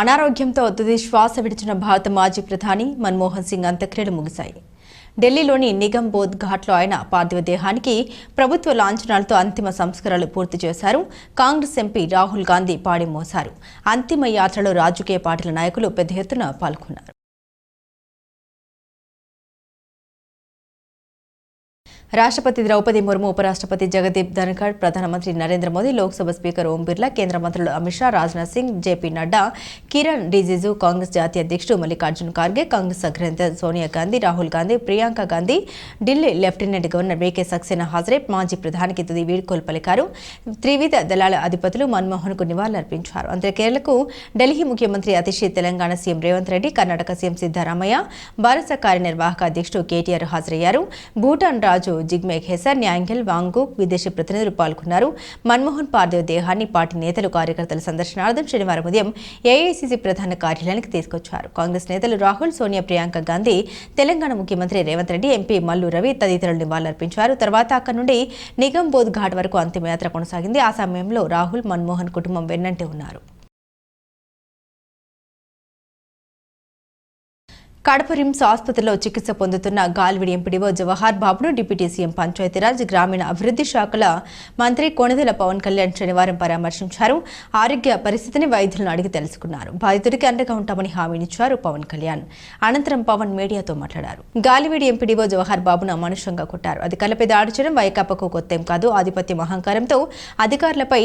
అనారోగ్యంతో తుది శ్వాస విడిచిన భారత మాజీ ప్రధాని మన్మోహన్ సింగ్ అంత్యక్రియలు ముగిశాయి. ఢిల్లీలోని నిగమ్ బోధ్ ఘాట్లో ఆయన పార్థివ దేహానికి ప్రభుత్వ లాంఛనాలతో అంతిమ సంస్కారాలు పూర్తి చేశారు. కాంగ్రెస్ ఎంపీ రాహుల్ గాంధీ పాడి మోశారు. అంతిమ యాత్రలో రాజకీయ పార్టీల నాయకులు పెద్ద ఎత్తున పాల్గొన్నారు. రాష్ట్రపతి ద్రౌపది ముర్ము ఉపరాష్ట్రపతి జగదీప్ ధన్ఖడ్ ప్రధానమంత్రి నరేంద్ర మోదీ లోక్సభ స్పీకర్ ఓం బిర్లా కేంద్ర మంత్రులు అమిత్ షా రాజ్నాథ్ సింగ్ జేపీ నడ్డా కిరణ్ రిజిజు కాంగ్రెస్ జాతీయ అధ్యక్షుడు మల్లికార్జున్ ఖార్గే కాంగ్రెస్ అగ్రనేత Sonia Gandhi Rahul Gandhi Priyanka Gandhi Delhi lieutenant governor V K Saxena హాజరే మాజీ ప్రధానికి తుది వీడ్కోలు పలికారు. త్రివిధ దళాల అధిపతులు మన్మోహన్కు నివాళులర్పించారు కేరళకు ఢిల్లీ ముఖ్యమంత్రి Atishi Telangana C M Revanth Reddy Karnataka C M Siddaramaiah భారత కార్యనిర్వాహక అధ్యక్షుడు కేటీఆర్ హాజరయ్యారు. భూటాన్ రాజు జిగ్మే ఖేసర్ న్యాంగిల్ వాంగుక్ విదేశీ ప్రతినిధులు పాల్గొన్నారు. మన్మోహన్ పార్దేవ్ దేహాన్ని పార్టీ నేతలు కార్యకర్తల సందర్శనార్థం శనివారం ఉదయం ఏఐసీసీ ప్రధాన కార్యాలయానికి తీసుకొచ్చారు. కాంగ్రెస్ నేతలు రాహుల్ సోనియా ప్రియాంక గాంధీ తెలంగాణ ముఖ్యమంత్రి రేవంత్ రెడ్డి ఎంపీ మల్లు రవి తదితరులు నివాళులర్పించారు. తర్వాత అక్కడి నుండి నిగమ్ బోధ్ ఘాట్ వరకు అంతిమయాత్ర కొనసాగింది. ఆ సమయంలో రాహుల్ మన్మోహన్ కుటుంబం వెన్నంటే ఉన్నారు. కడప రిమ్స్ ఆసుపత్రిలో చికిత్స పొందుతున్న గాల్విడి ఎంపీడీఓ జవహర్ బాబును డిప్యూటీ సీఎం పంచాయతీరాజ్ గ్రామీణ అభివృద్ధి శాఖల మంత్రి కొణిదెల పవన్ కళ్యాణ్ శనివారం పరామర్శించారు. ఆరోగ్య పరిస్థితిని వైద్యులను అడిగి తెలుసుకున్నారు. బాధితుడికి అండగా ఉంటామని హామీనిచ్చారు పవన్ కళ్యాణ్. అనంతరం పవన్ మీడియాతో మాట్లాడారు. గాలివీడి ఎంపీడీఓ జవహర్ బాబును అమానుషంగా కొట్టారు. అధికారులపై దాడి చేయడం వైకాపాకు కొత్తేం కాదు. ఆధిపత్యం అహంకారంతో అధికారులపై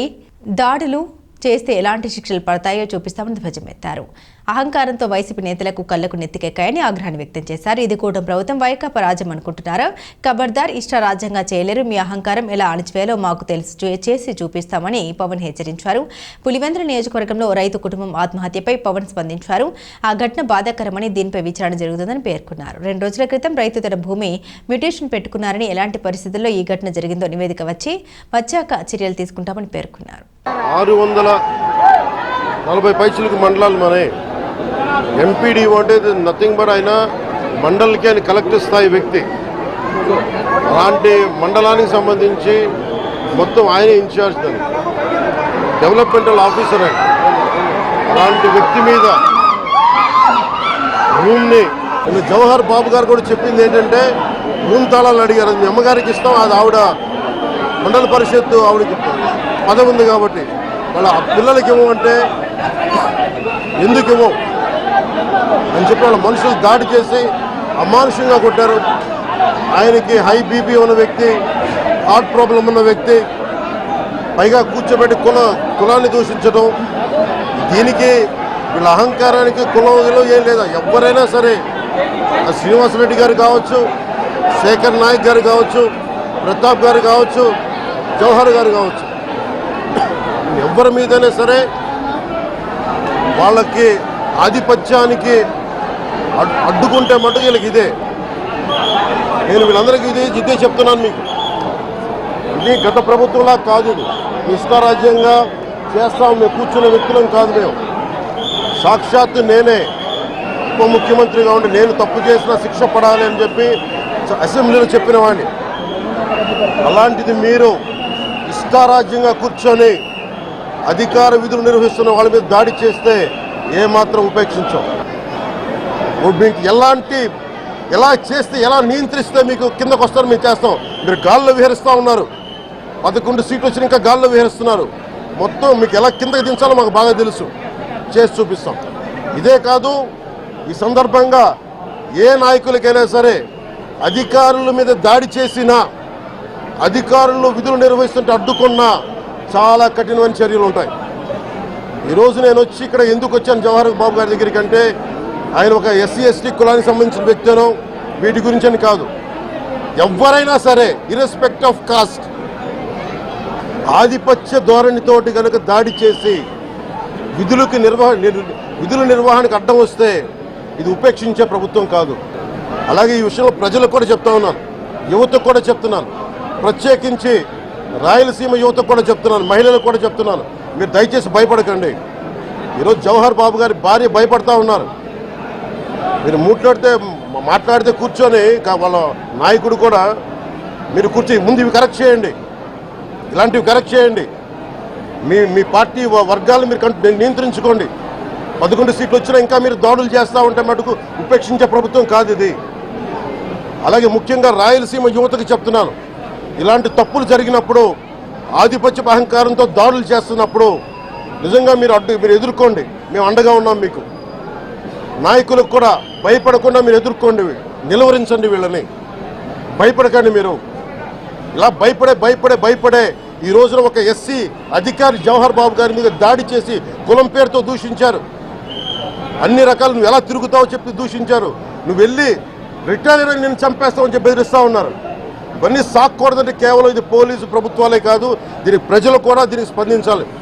దాడులు చేస్తే ఎలాంటి శిక్షలు పడతాయో చూపిస్తామని ధ్వజమెత్తారు. అహంకారంతో వైసీపీ నేతలకు కళ్ళకు నెత్తికెక్కాయని ఆగ్రహాన్ని వ్యక్తం చేశారు. ఇది కూడా ప్రభుత్వం వైకాపా రాజ్యం అనుకుంటున్నారా. ఖబర్దార్ ఇష్ట రాజ్యంగా చేయలేరు. మీ అహంకారం ఎలా అణిచివేయాలో మాకు తెలుసు చే- చేసి చూపిస్తామని పవన్ హెచ్చరించారు. పులివెందుల నియోజకవర్గంలో రైతు కుటుంబం ఆత్మహత్యపై పవన్ స్పందించారు. ఆ ఘటన బాధాకరమని దీనిపై విచారణ జరుగుతుందని పేర్కొన్నారు. రెండు రోజుల క్రితం రైతు తన భూమి మ్యూటేషన్ పెట్టుకున్నారని ఎలాంటి పరిస్థితుల్లో ఈ ఘటన జరిగిందో నివేదిక వచ్చి వచ్చాక చర్యలు తీసుకుంటామని పేర్కొన్నారు. ఆరు వందల నలభై పైసలకు మండలాలు మనే ఎంపీడీఓ అంటే నథింగ్ బట్ ఆయన మండలికి ఆయన కలెక్టర్ స్థాయి వ్యక్తి. అలాంటి మండలానికి సంబంధించి మొత్తం ఆయన ఇన్ఛార్జ్ దాన్ని. డెవలప్మెంటల్ ఆఫీసర్ ఆయన. అలాంటి వ్యక్తి మీద రూమ్ని జవహర్ బాబు గారు కూడా చెప్పింది ఏంటంటే రూమ్ తాళాలు అడిగారు. అది మీ అమ్మగారికి ఇస్తాం. అది ఆవిడ మండల పరిషత్తు ఆవిడకి పదవి ఉంది కాబట్టి. వాళ్ళ పిల్లలకి ఇవ్వమంటే ఎందుకు ఇవ్వం అని చెప్పి వాళ్ళ మనుషులు దాడి చేసి అమానుషంగా కొట్టారు. ఆయనకి హై బీపీ ఉన్న వ్యక్తి హార్ట్ ప్రాబ్లం ఉన్న వ్యక్తి పైగా కూర్చోబెట్టి కుల కులాన్ని దూషించడం దీనికి వీళ్ళ అహంకారానికి కులం ఏం లేదా? ఎవరైనా సరే శ్రీనివాస రెడ్డి గారు కావచ్చు శేఖర్ నాయక్ గారు కావచ్చు ప్రతాప్ గారు కావచ్చు జవహర్ గారు కావచ్చు. ఎవరి మీదైనా సరే వాళ్ళకి ఆధిపత్యానికి అడ్డుకుంటే మటుకు వీళ్ళకి ఇదే. నేను వీళ్ళందరికీ ఇదే ఇదే చెప్తున్నాను మీకు. ఇది గత ప్రభుత్వంలా కాదు ఇది. ఇష్టారాజ్యంగా చేస్తాం మేము కూర్చున్న వ్యక్తులం కాదు మేము. సాక్షాత్తు నేనే ఉప ముఖ్యమంత్రిగా ఉండి నేను తప్పు చేసిన శిక్ష పడాలి అని చెప్పి అసెంబ్లీలో చెప్పిన వాడిని అలాంటిది మీరు ఇష్టారాజ్యంగా కూర్చొని అధికార విధులు నిర్వహిస్తున్న వాళ్ళ మీద దాడి చేస్తే ఏమాత్రం ఉపేక్షించాం మీకు ఎలాంటి ఎలా చేస్తే ఎలా నియంత్రిస్తే మీకు కిందకు వస్తారు మేము చేస్తాం. మీరు గాల్లో విహరిస్తూ ఉన్నారు. పదకొండు సీట్లు వచ్చిన ఇంకా గాల్లో విహరిస్తున్నారు. మొత్తం మీకు ఎలా కిందకి దించాలో మాకు బాగా తెలుసు. చేసి చూపిస్తాం. ఇదే కాదు ఈ సందర్భంగా ఏ నాయకులకైనా సరే అధికారుల మీద దాడి చేసినా అధికారులు విధులు నిర్వహిస్తుంటే అడ్డుకున్నా చాలా కఠినమైన చర్యలు ఉంటాయి. ఈరోజు నేను వచ్చి ఇక్కడ ఎందుకు వచ్చాను? జవహర్ బాబు గారి దగ్గరికి అంటే ఆయన ఒక ఎస్సీ ఎస్టీ కులానికి సంబంధించిన వ్యక్తినో వీటి గురించి అని కాదు. ఎవరైనా సరే ఇరెస్పెక్ట్ ఆఫ్ కాస్ట్ ఆధిపత్య ధోరణితోటి కనుక దాడి చేసి విధులకు నిర్వహ విధుల నిర్వహణకు అడ్డం వస్తే ఇది ఉపేక్షించే ప్రభుత్వం కాదు. అలాగే ఈ విషయంలో ప్రజలకు కూడా చెప్తా ఉన్నాను. యువతకు కూడా చెప్తున్నాను. ప్రత్యేకించి రాయలసీమ యువతకు కూడా చెప్తున్నాను. మహిళలకు కూడా చెప్తున్నాను. మీరు దయచేసి భయపడకండి. ఈరోజు జవహర్ బాబు గారి భార్య భయపడతా ఉన్నారు. మీరు ముట్లాడితే మాట్లాడితే కూర్చొని వాళ్ళ నాయకుడు కూడా మీరు కూర్చొని ముందు ఇవి కరెక్ట్ చేయండి. ఇలాంటివి కరెక్ట్ చేయండి. మీ మీ పార్టీ వర్గాలు మీరు నియంత్రించుకోండి. పదకొండు సీట్లు వచ్చినా ఇంకా మీరు దాడులు చేస్తూ ఉంటే మటుకు ఉపేక్షించే ప్రభుత్వం కాదు ఇది. అలాగే ముఖ్యంగా రాయలసీమ యువతకు చెప్తున్నాను. ఇలాంటి తప్పులు జరిగినప్పుడు ఆధిపత్యం అహంకారంతో దాడులు చేస్తున్నప్పుడు నిజంగా మీరు అడ్డు మీరు ఎదుర్కోండి. మేము అండగా ఉన్నాం మీకు. నాయకులకు కూడా భయపడకుండా మీరు ఎదుర్కోండి నిలువరించండి వీళ్ళని. భయపడకండి మీరు. ఇలా భయపడే భయపడే భయపడే ఈ రోజున ఒక ఎస్సీ అధికారి జవహర్ బాబు గారి మీద దాడి చేసి కులం పేరుతో దూషించారు. అన్ని రకాలు నువ్వు ఎలా తిరుగుతావో చెప్పి దూషించారు. నువ్వు వెళ్ళి రిటైర్ నేను చంపేస్తావని చెప్పి బెదిరిస్తా ఉన్నారు. ఇవన్నీ సాక్కూడదంటే కేవలం ఇది పోలీసు ప్రభుత్వాలే కాదు దీనికి ప్రజలు కూడా దీనికి స్పందించాలి.